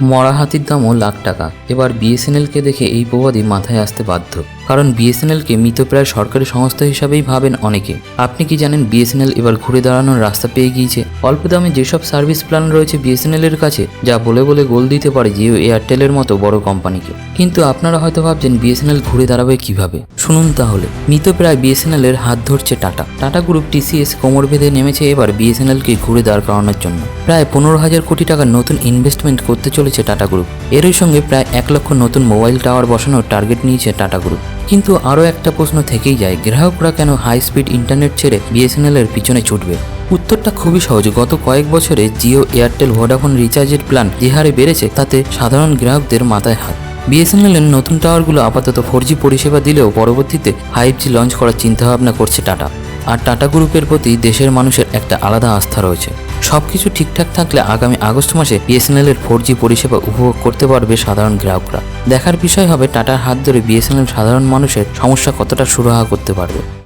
মরা হাতির দামও লাখ টাকা। এবার বিএসএনএলকে দেখে এই প্রবাদই মাথায় আসতে বাধ্য। কারণ বিএসএনএলকে মৃতপ্রায় সরকারি সংস্থা হিসাবেই ভাবেন অনেকে। আপনি কি জানেন বিএসএনএল এবার ঘুরে দাঁড়ানোর রাস্তা পেয়ে গিয়েছে? অল্প দামে যেসব সার্ভিস প্ল্যান রয়েছে বিএসএনএল এর কাছে, যা বলে বলে গোল দিতে পারে জিও এয়ারটেলের মতো বড় কোম্পানিকে। কিন্তু আপনারা হয়তো ভাবছেন বিএসএনএল ঘুরে দাঁড়াবে কীভাবে? শুনুন তাহলে মৃতপ্রায় বিএসএনএল এর হাত ধরছে টাটা। টাটা গ্রুপ টিসিএস কোমর বেঁধে নেমেছে এবার বিএসএনএল কে ঘুরে দাঁড় করানোর জন্য। প্রায় পনেরো হাজার কোটি টাকার নতুন ইনভেস্টমেন্ট করতে চলেছে টাটা গ্রুপ। এরই সঙ্গে প্রায় এক লক্ষ নতুন মোবাইল টাওয়ার বসানোর টার্গেট নিয়েছে টাটা গ্রুপ। কিন্তু আরও একটা প্রশ্ন থেকেই যায়, গ্রাহকরা কেন হাই স্পিড ইন্টারনেট ছেড়ে বিএসএনএল এর পিছনে ছুটবে? উত্তরটা খুবই সহজ, গত কয়েক বছরে জিও এয়ারটেল ভোডাফোন রিচার্জের প্ল্যান যে হারে বেড়েছে তাতে সাধারণ গ্রাহকদের মাথায় হাত। বিএসএনএল এর নতুন টাওয়ারগুলো আপাতত ফোর পরিষেবা দিলেও পরবর্তীতে ফাইভ জি লঞ্চ করার চিন্তাভাবনা করছে টাটা আর টাটা গ্রুপের প্রতি দেশের মানুষের একটা আলাদা আস্থা রয়েছে। সবকিছু ঠিকঠাক থাকলে আগামী আগস্ট মাসে বিএসএনএল এর ফোর জি পরিষেবা উপভোগ করতে পারবে সাধারণ গ্রাহকরা। দেখার বিষয় হবে, টাটার হাত ধরে বিএসএনএল সাধারণ মানুষের সমস্যা কতটা সুরাহা করতে পারবে।